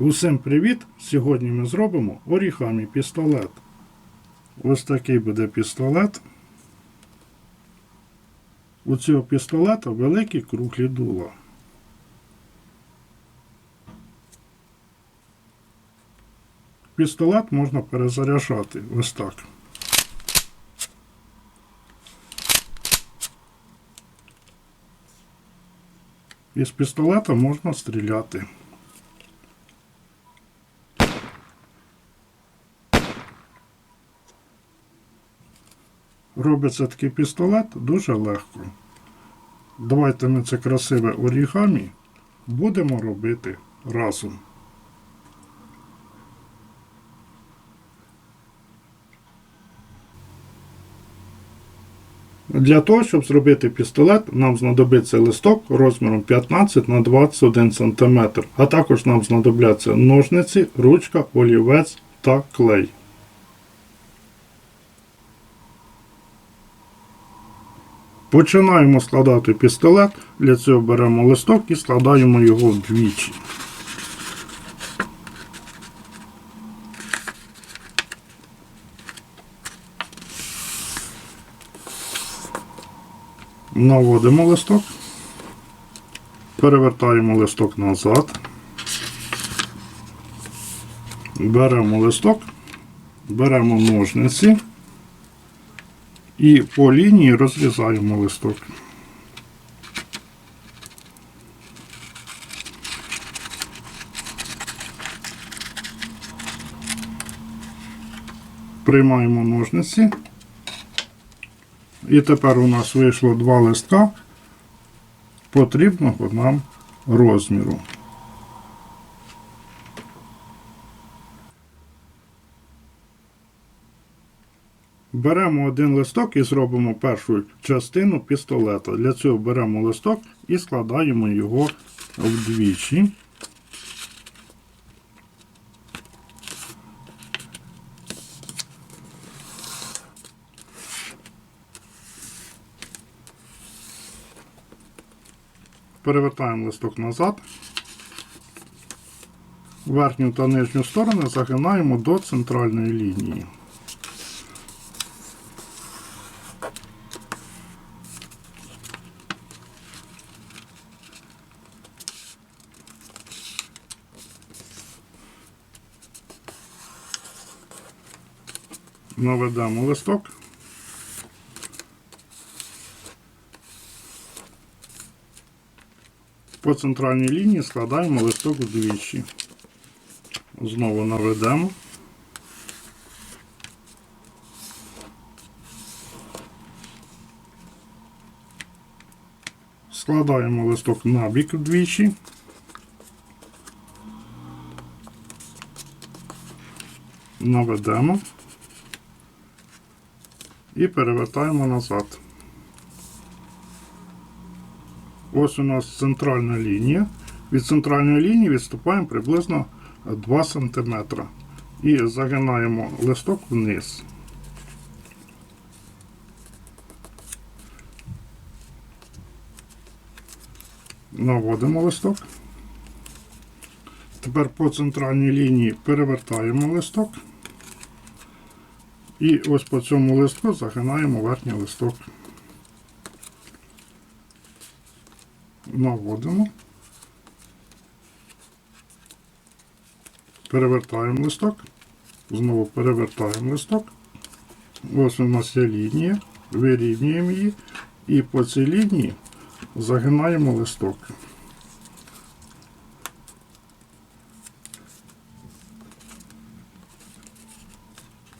Усім привіт! Сьогодні ми зробимо орігамі пістолет. Ось такий буде пістолет. У цього пістолета великі круглі дула. Пістолет можна перезаряджати ось так. Із пістолета можна стріляти. Робиться такий пістолет дуже легко. Давайте ми це красиве орігамі будемо робити разом. Для того, щоб зробити пістолет, нам знадобиться листок розміром 15 на 21 см, а також нам знадобляться ножниці, ручка, олівець та клей. Починаємо складати пістолет. Для цього беремо листок і складаємо його вдвічі. Наводимо листок, перевертаємо листок назад, беремо листок, беремо ножниці і по лінії розрізаємо листок. Приймаємо ножниці. І тепер у нас вийшло два листка потрібного нам розміру. Беремо один листок і зробимо першу частину пістолета. Для цього беремо листок і складаємо його вдвічі. Перевертаємо листок назад. Верхню та нижню сторони загинаємо до центральної лінії. Наведемо листок. По центральній лінії складаємо листок вдвічі. Знову наведемо. Складаємо листок на бік вдвічі. Наведемо і перевертаємо назад. Ось у нас центральна лінія. Від центральної лінії відступаємо приблизно 2 см. І загинаємо листок вниз. Наводимо листок. Тепер по центральній лінії перевертаємо листок. І ось по цьому листку загинаємо верхній листок. Наводимо. Перевертаємо листок. Знову перевертаємо листок. Ось у нас є лінія. Вирівнюємо її. І по цій лінії загинаємо листок.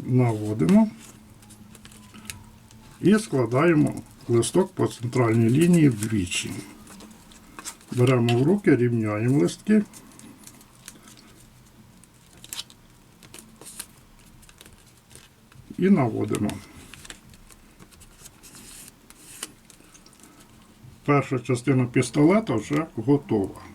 Наводимо і складаємо листок по центральній лінії вдвічі. Беремо в руки, рівняємо листки. І наводимо. Перша частина пістолета вже готова.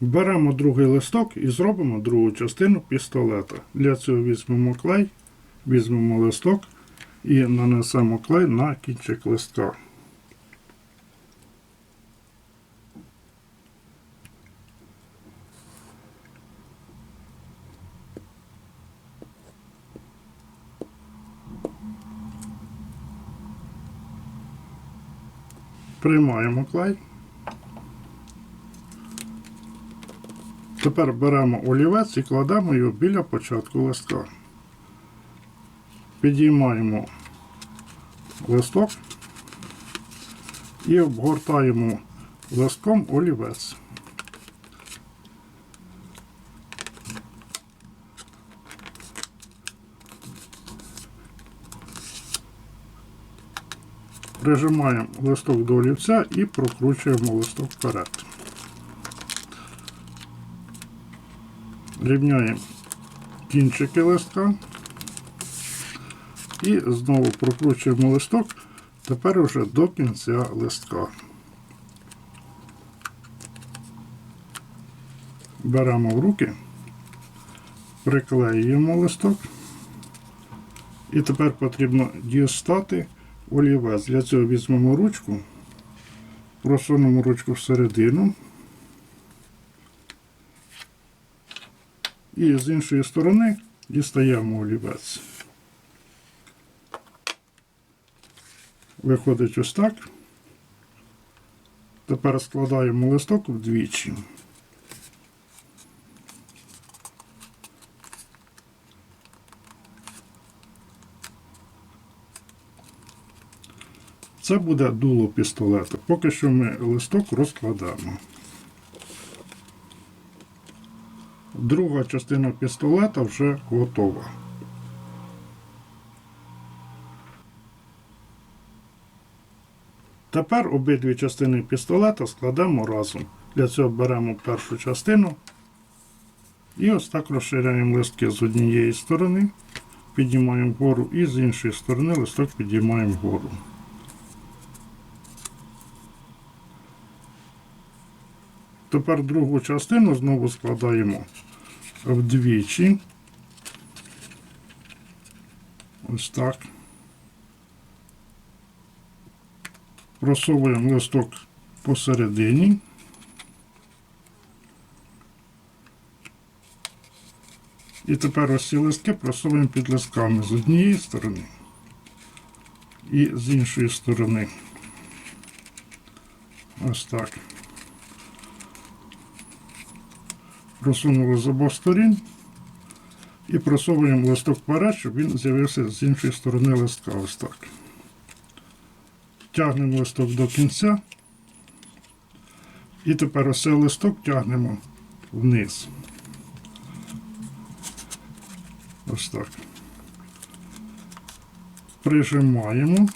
Беремо другий листок і зробимо другу частину пістолета. Для цього візьмемо клей, візьмемо листок і нанесемо клей на кінчик листка. Приймаємо клей. Тепер беремо олівець і кладемо його біля початку листка. Підіймаємо листок і обгортаємо листком олівець. Прижимаємо листок до олівця і прокручуємо листок вперед. Рівняємо кінчики листка і знову прокручуємо листок тепер уже до кінця листка. Беремо в руки, приклеюємо листок. І тепер потрібно дістати олівець. Для цього візьмемо ручку, просунемо ручку всередину. І з іншої сторони дістаємо олівець. Виходить ось так. Тепер складаємо листок вдвічі. Це буде дуло пістолета. Поки що ми листок розкладаємо. Друга частина пістолета вже готова. Тепер обидві частини пістолета складемо разом. Для цього беремо першу частину і ось так розширяємо листки з однієї сторони, піднімаємо вгору і з іншої сторони листок підіймаємо вгору. Тепер другу частину знову складаємо вдвічі. Ось так. Просовуємо листок посередині. І тепер ось ці листки просовуємо під листками з однієї сторони і з іншої сторони. Ось так. Просунули з обох сторін і просовуємо листок вперед, щоб він з'явився з іншої сторони листка. Ось так. Тягнемо листок до кінця. І тепер ось листок тягнемо вниз. Ось так. Прижимаємо.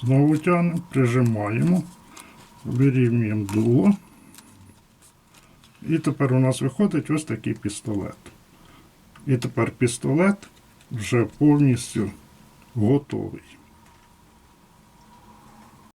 Знову тягнемо, прижимаємо, вирівнюємо дуло. І тепер у нас виходить ось такий пістолет. І тепер пістолет вже повністю готовий.